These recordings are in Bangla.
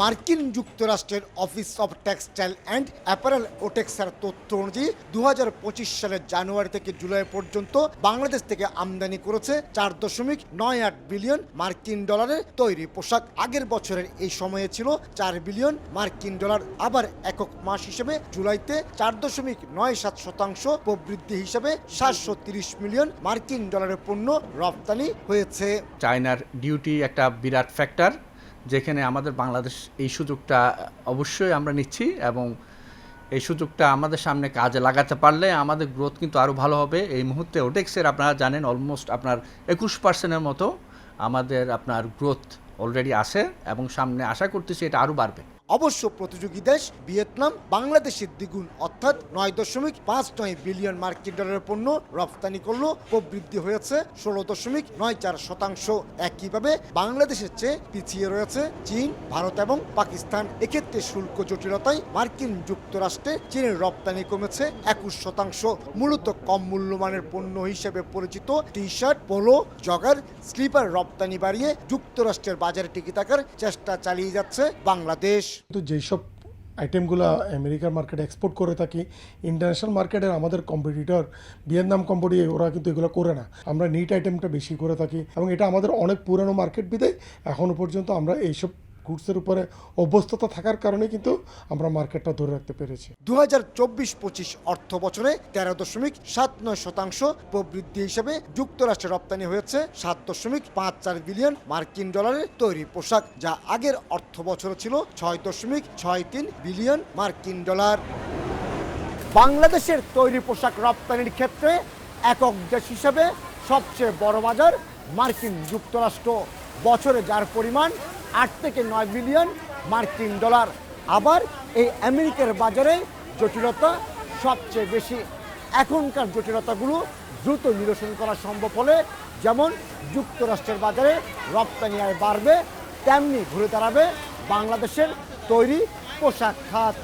মার্কিন যুক্তরাষ্ট্রের office of textile and apparel ওটেক্সের তথ্য অনুযায়ী দু হাজার পঁচিশ সালের জানুয়ারি থেকে জুলাই পর্যন্ত বাংলাদেশ থেকে আমদানি করেছে চার দশমিক নয় আট বিলিয়ন মার্কিন ডলারের তৈরি পোশাক। আগের বছরের এই সময়ে ছিল চার বিলিয়ন মার্কিন ডলার। আবার একক মাস হিসেবে জুলাইতে চার দশমিক নয় সাত শতাংশ প্রবৃদ্ধি হিসেবে সাতশো তিরিশ মিলিয়ন মার্কিন ডলারের পণ্য রপ্তানি হয়েছে। চায়নার ডিউটি একটা বিরাট ফ্যাক্টর। যেখানে আমাদের বাংলাদেশ এই সুযোগটা অবশ্যই আমরা নিচ্ছি এবং এই সুযোগটা আমাদের সামনে কাজে লাগাতে পারলে আমাদের গ্রোথ কিন্তু আরও ভালো হবে। এই মুহূর্তে ওটেক্সের আপনারা জানেন অলমোস্ট আপনার একুশ পার্সেন্টের মতো আমাদের আপনার গ্রোথ অলরেডি আছে এবং সামনে আশা করতেছি এটা আরও বাড়বে। অবশ্য প্রতিযোগী দেশ ভিয়েতনাম বাংলাদেশের দ্বিগুণ, অর্থাৎ নয় দশমিক পাঁচ নয় বিলিয়ন মার্কিন ডলারের পণ্য রপ্তানি করল, প্রবৃদ্ধি হয়েছে ষোলো দশমিক নয় চার শতাংশ। একইভাবে বাংলাদেশের চেয়ে পিছিয়ে রয়েছে চীন, ভারত এবং পাকিস্তান। এক্ষেত্রে শুল্ক জটিলতায় মার্কিন যুক্তরাষ্ট্রে চীনের রপ্তানি কমেছে একুশ শতাংশ। মূলত কম মূল্যমানের পণ্য হিসেবে পরিচিত T shirt polo, jogger, slipper রপ্তানি বাড়িয়ে যুক্তরাষ্ট্রের বাজারে টিকে থাকার চেষ্টা চালিয়ে যাচ্ছে বাংলাদেশ। কিন্তু যেসব আইটেমগুলো আমেরিকার মার্কেটে এক্সপোর্ট করে থাকি ইন্টারন্যাশনাল মার্কেটের আমাদের কম্পিটিটর ভিয়েতনাম কোম্পানি ওরা কিন্তু এগুলো করে না। আমরা নিট আইটেমটা বেশি করে থাকি এবং এটা আমাদের অনেক পুরানো মার্কেট বিদায় এখনও পর্যন্ত আমরা এইসব গুডসের উপরে অভ্যস্ততা থাকার কারণে কিন্তু আমরা মার্কেটটা ধরে রাখতে পেরেছি। দু হাজার চব্বিশ পঁচিশ অর্থ বছরে তেরো দশমিক সাত নয় শতাংশ প্রবৃদ্ধি হিসেবে যুক্তরাষ্ট্রে রপ্তানি হয়েছে সাত দশমিক পাঁচ চার বিলিয়ন মার্কিন ডলারের তৈরি পোশাক, যা আগের অর্থ বছরে ছিল ছয় দশমিক ছয় তিন বিলিয়ন মার্কিন ডলার। বাংলাদেশের তৈরি পোশাক রপ্তানির ক্ষেত্রে একক দেশ হিসেবে সবচেয়ে বড় বাজার মার্কিন যুক্তরাষ্ট্র। বছরে যার পরিমাণ আট থেকে নয় বিলিয়ন মার্কিন ডলার। আবার এই আমেরিকার বাজারে জটিলতা সবচেয়ে বেশি। এখনকার জটিলতাগুলো দ্রুত নিরসন করা সম্ভব হলে যেমন যুক্তরাষ্ট্রের বাজারে রপ্তানি আয় বাড়বে, তেমনি ঘুরে দাঁড়াবে বাংলাদেশের তৈরি পোশাক খাত।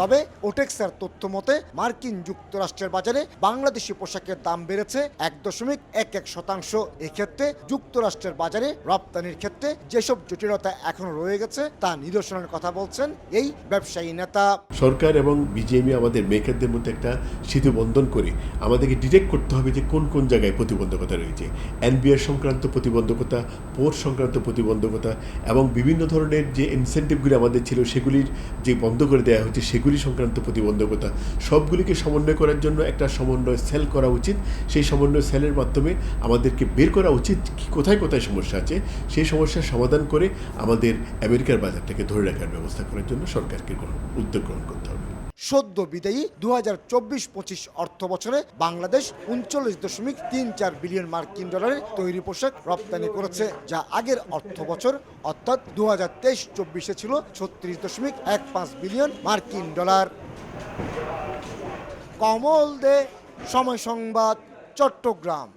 তবে ওটেক্সের তথ্য মতে, মার্কিন যুক্তরাষ্ট্রের বাজারে বাংলাদেশি পোশাকের দাম বেড়েছে এক দশমিক এক এক শতাংশ। এক্ষেত্রে যুক্তরাষ্ট্রের বাজারে রপ্তানির ক্ষেত্রে যেসব জটিলতা এখনও রয়ে গেছে, তা নিরসনের কথা বলছেন এই ব্যবসায়ী নেতা। সরকার এবং বিজেপি আমাদের মেকারদের মধ্যে একটা সেতু বন্ধন করে আমাদেরকে ডিটেক্ট করতে হবে যে কোন কোন জায়গায় প্রতিবন্ধকতা রয়েছে। এনবিআর সংক্রান্ত প্রতিবন্ধকতা পোর্ট সংক্রান্ত প্রতিবন্ধকতা এবং বিভিন্ন ধরনের যে ইনসেন্টিভগুলি আমাদের ছিল, সেগুলির যে বন্ধ করে দেওয়া হচ্ছে, সেগুলি সংক্রান্ত প্রতিবন্ধকতা। সবগুলিকে সমন্বয় করার জন্য একটা সমন্বয় সেল করা উচিত। সেই সমন্বয় সেলের মাধ্যমে আমাদেরকে বের করা উচিত কি কোথায় কোথায় সমস্যা আছে, সেই সমস্যার সমাধান করে আমাদের আমেরিকার বাজারটাকে ধরে রাখার ব্যবস্থা করার জন্য সরকারকে উদ্যোগ গ্রহণ করতে হবে সদ্য বিদায়ী দু হাজার চব্বিশ পঁচিশ অর্থ বছরে বাংলাদেশ উনচল্লিশ দশমিক তিন চার বিলিয়ন মার্কিন ডলারের তৈরি পোশাক রপ্তানি করেছে, যা আগের অর্থ বছর অর্থাৎ দু হাজার তেইশ চব্বিশে ছিল ছত্রিশ দশমিক এক পাঁচ বিলিয়ন মার্কিন ডলার। কমল দে, সময় সংবাদ, চট্টগ্রাম।